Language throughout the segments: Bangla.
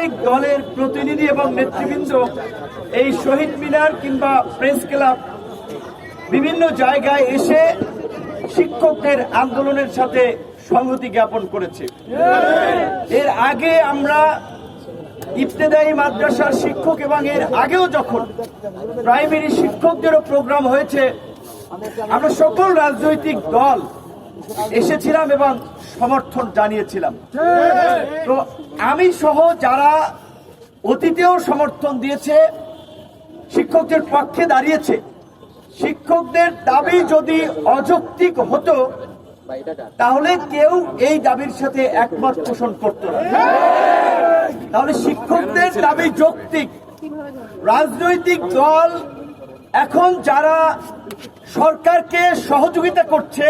রাজনৈতিক দলের প্রতিনিধি এবং নেতৃবৃন্দ এই শহীদ মিনার কিংবা প্রেস ক্লাব বিভিন্ন জায়গায় এসে শিক্ষকদের আন্দোলনের সাথে সংহতি জ্ঞাপন করেছে। এর আগে আমরা ইফতেদায়ী মাদ্রাসার শিক্ষক এবং এর আগেও যখন প্রাইমারি শিক্ষকদেরও প্রোগ্রাম হয়েছে, আমরা সকল রাজনৈতিক দল এসেছিলাম এবং সমর্থন জানিয়েছিলাম। তো আমি সহ যারা অতীতেও সমর্থন দিয়েছে শিক্ষকদের পক্ষে দাঁড়িয়েছে শিক্ষকদের দাবি যদি অযৌক্তিক হতো তাহলে কেউ এই দাবির সাথে একমত পোষণ করত না। তাহলে শিক্ষকদের দাবি যৌক্তিক। রাজনৈতিক দল এখন যারা সরকারকে সহযোগিতা করছে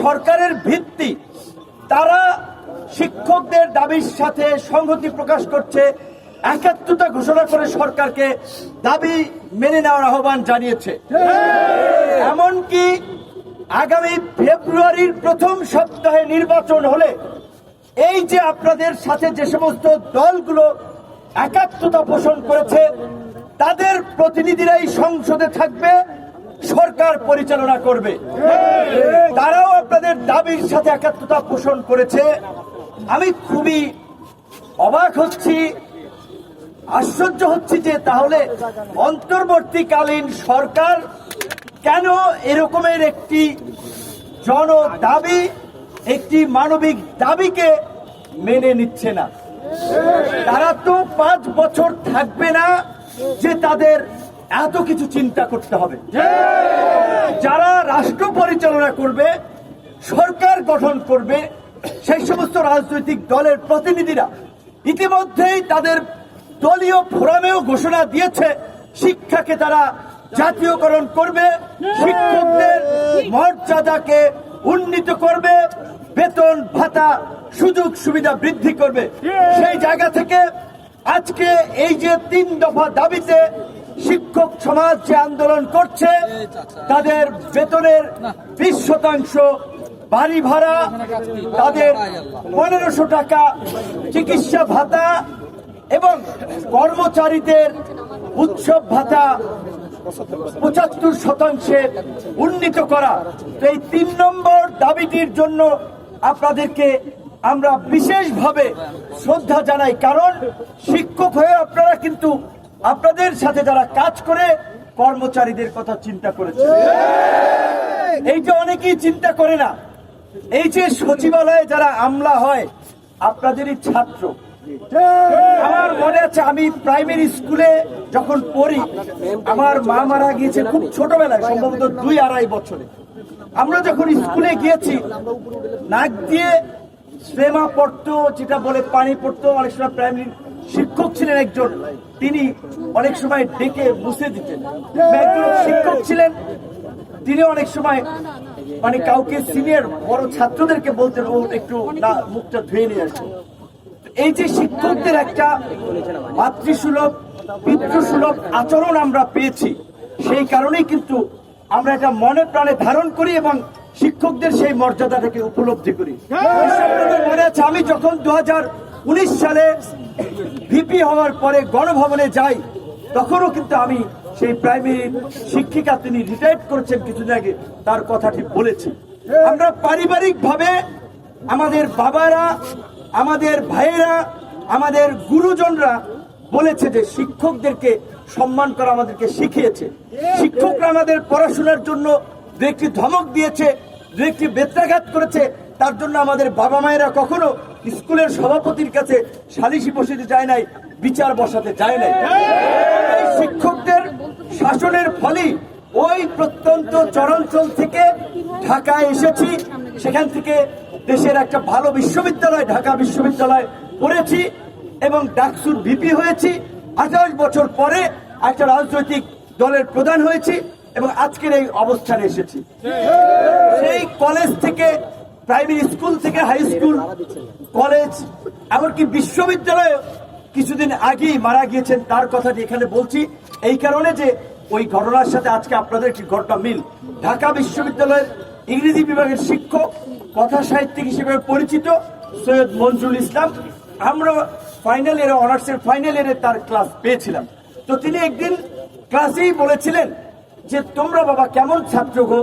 সরকারের ভিত্তি তারা শিক্ষকদের দাবির সাথে সংহতি প্রকাশ করছে। একাত্মতা ঘোষণা করে সরকারকে দাবি মেনে নেওয়ার আহ্বান জানিয়েছে। এমনকি আগামী ফেব্রুয়ারির প্রথম সপ্তাহে নির্বাচন হলে এই যে আপনাদের সাথে যে সমস্ত দলগুলো একাত্মতা পোষণ করেছে, তাদের প্রতিনিধিরাই সংসদে থাকবে। সরকার পরিচালনা করবে। তারাও আপনাদের দাবির সাথে একাত্মতা পোষণ করেছে। আমি খুবই অবাক হচ্ছি, আশ্চর্য হচ্ছি যে তাহলে অন্তর্বর্তীকালীন সরকার কেন এরকমের একটি জন দাবি একটি মানবিক দাবিকে মেনে নিচ্ছে না? তারা তো পাঁচ বছর থাকবে না যে তাদের এত কিছু চিন্তা করতে হবে। যারা রাষ্ট্র পরিচালনা করবে, সরকার গঠন করবে, সেই সমস্ত রাজনৈতিক দলের প্রতিনিধিরা ইতিমধ্যেই তাদের দলীয় ফোরামেও ঘোষণা দিয়েছে, শিক্ষাকে তারা জাতীয়করণ করবে, শিক্ষকদের মর্যাদাকে উন্নীত করবে, বেতন, ভাতা, সুযোগ সুবিধা বৃদ্ধি করবে। সেই জায়গা থেকে আজকে এই যে তিন দফা দাবিতে শিক্ষক সমাজ যে আন্দোলন করছে, তাদের বেতনের বিশ শতাংশ বাড়ি ভাড়া, তাদের পনেরোশো টাকা চিকিৎসা ভাতা এবং কর্মচারীদের উৎসব ভাতা পঁচাত্তর শতাংশে উন্নীত করা। এই তিন নম্বর দাবিটির জন্য আপনাদেরকে আমরা বিশেষভাবে শ্রদ্ধা জানাই। কারণ শিক্ষক হয়ে আপনারা কিন্তু আপনাদের সাথে যারা কাজ করে, কর্মচারীদের কথা চিন্তা করেছে। এই যে অনেকেই চিন্তা করে না। এই যে সচিবালয়ে যারা আমলা হয়, আপনাদেরই ছাত্র। আমার মনে আছে, আমি প্রাইমারি স্কুলে যখন পড়ি, আমার মা মারা গিয়েছে খুব ছোটবেলায়, সম্ভবত দুই আড়াই বছরে। আমরা যখন স্কুলে গিয়েছি, নাক দিয়ে শ্রেমা পড়তো যেটা বলে পানি পড়তো অনেক সময় প্রাইমারি শিক্ষক ছিলেন একজন। তিনি অনেক সময় ডেকে মুছে দিতেন। একজন শিক্ষক ছিলেন। তিনি অনেক সময় মানে কাউকে সিনিয়র বড় ছাত্রদেরকে বলতেন ও একটু না মুখটা ধুয়ে নিয়ে আসো। এই যে শিক্ষকদের একটা মাতৃসুলভ পিতৃসুলভ আচরণ আমরা পেয়েছি সেই কারণেই কিন্তু আমরা এটা মনে প্রাণে ধারণ করি এবং শিক্ষকদের সেই মর্যাদাটাকে উপলব্ধি করি। মনে আছে আমি যখন দু হাজার উনিশ সালে ভিপি হওয়ার পরে গণভবনে যাই, তখনও কিন্তু আমি সেই প্রাইমারি শিক্ষিকা তিনি রিটায়ার্ড করেছেন কিছুদিন আগে, তার কথাটি বলেছি। আমরা পারিবারিক ভাবে আমাদের বাবারা, আমাদের ভাইয়েরা, আমাদের গুরুজনরা বলেছে যে শিক্ষকদেরকে সম্মান করা আমাদেরকে শিখিয়েছে। শিক্ষকরা আমাদের পড়াশোনার জন্য দু একটি ধমক দিয়েছে, দু একটি বেত্রাঘাত করেছে তার জন্য আমাদের বাবা মায়েরা কখনো স্কুলের সভাপতির কাছে সালিশি বসিতে যায় নাই, বিচার বসাতে যায় নাই। শিক্ষকদের শাসনের ফলেই ওই প্রত্যন্ত চরাঞ্চল থেকে ঢাকায় এসেছি। সেখান থেকে দেশের একটা ভালো বিশ্ববিদ্যালয়, ঢাকা বিশ্ববিদ্যালয় পড়েছি এবং ডাকসুর ভিপি হয়েছি। আঠাশ বছর পরে একটা রাজনৈতিক দলের প্রধান হয়েছি এবং আজকের এই অবস্থানে এসেছি। সেই কলেজ থেকে প্রাইমারি স্কুল থেকে হাই স্কুল, কলেজ, এমনকি বিশ্ববিদ্যালয়ে কিছুদিন আগেই মারা গিয়েছেন। তার কথাটি এখানে বলছি। এই কারণে যে ওই ঘটনার সাথে আজকে আপনাদের একটি ঘটনা মিল। ঢাকা বিশ্ববিদ্যালয়ের ইংরেজি বিভাগের শিক্ষক, কথা সাহিত্যিক হিসেবে পরিচিত সৈয়দ মঞ্জুরুল ইসলাম। আমরা ফাইনাল ইয়ারে অনার্সের ফাইনাল ইয়ারে তার ক্লাস পেয়েছিলাম। তো তিনি একদিন ক্লাসেই বলেছিলেন যে, তোমরা বাবা কেমন ছাত্র গো?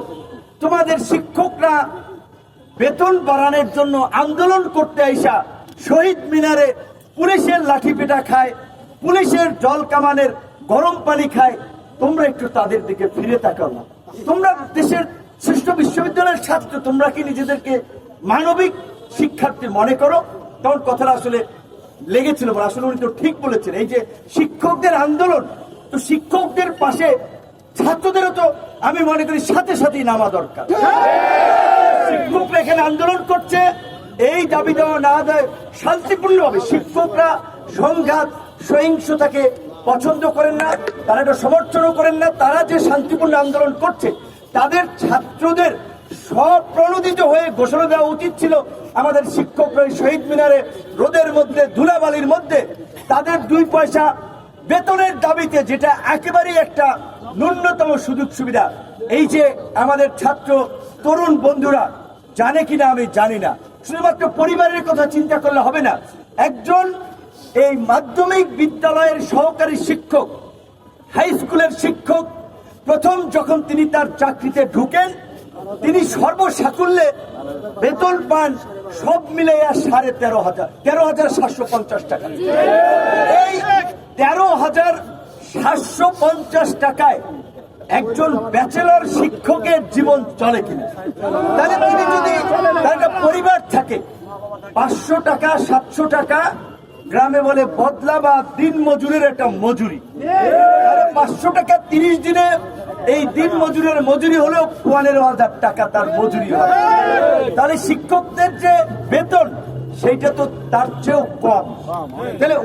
তোমাদের শিক্ষকরা বেতন বাড়ানোর জন্য আন্দোলন করতে আইসা শহীদ মিনারে পুলিশের লাঠি পেটা খায়, পুলিশের জল কামানের গরম পানি খায়। তোমরা একটু তাদের দিকে ফিরে তাকাও না। তোমরা দেশের শ্রেষ্ঠ বিশ্ববিদ্যালয়ের ছাত্র, তোমরা কি নিজেদেরকে মানবিক শিক্ষার্থী মনে করো? তখন কথাটা আসলে লেগেছিল আসলে উনি তো ঠিক বলেছেন। এই যে শিক্ষকদের আন্দোলন, তো শিক্ষকদের পাশে ছাত্রদেরও তো আমি মনে করি সাথে সাথেই নামা দরকার। শিক্ষকরা এখানে আন্দোলন করছে, এই দাবি দেওয়া না দেয় শান্তিপূর্ণভাবে শিক্ষকরা সংঘাত, সহিংসতাকে পছন্দ করেন না, তারা এটা সমর্থনও করেন না, তারা যে শান্তিপূর্ণ আন্দোলন করছে, তাদের ছাত্রদের স্বপ্রণোদিত হয়ে ঘোষণা দেওয়া উচিত ছিল আমাদের শিক্ষকরা শহীদ মিনারে রোদের মধ্যে, ধুলাবালির মধ্যে। তাদের দুই পয়সা বেতনের দাবিতে, যেটা একেবারেই একটা ন্যূনতম সুযোগ সুবিধা। এই যে আমাদের ছাত্র তরুণ বন্ধুরা, জানে কিনা আমি জানি না। শুধুমাত্র পরিবারের কথা চিন্তা করলে হবে না। একজন এই মাধ্যমিক বিদ্যালয়ের সহকারী শিক্ষক হাই স্কুলের শিক্ষক, প্রথম যখন তিনি তার চাকরিতে ঢুকেন, তিনি সর্বসাকুল্যে বেতন পান সব মিলে সাড়ে তেরো হাজার তেরো হাজার সাতশো পঞ্চাশ টাকা। এই তেরো হাজার সাতশো পঞ্চাশ টাকায় একজন ব্যাচেলর শিক্ষকের জীবন চলে কিনা। তাহলে যদি তার পরিবার থাকে, পাঁচশো টাকা, সাতশো টাকা, গ্রামে বলে বদলা বা দিন মজুরের একটা মজুরি। পাঁচশো টাকা তিরিশ দিনে এই দিন মজুরের মজুরি হলেও পনেরো হাজার টাকা তার মজুরি হয় তাহলে শিক্ষকদের যে বেতন, সেইটা তো তার চেয়েও কম। তাহলে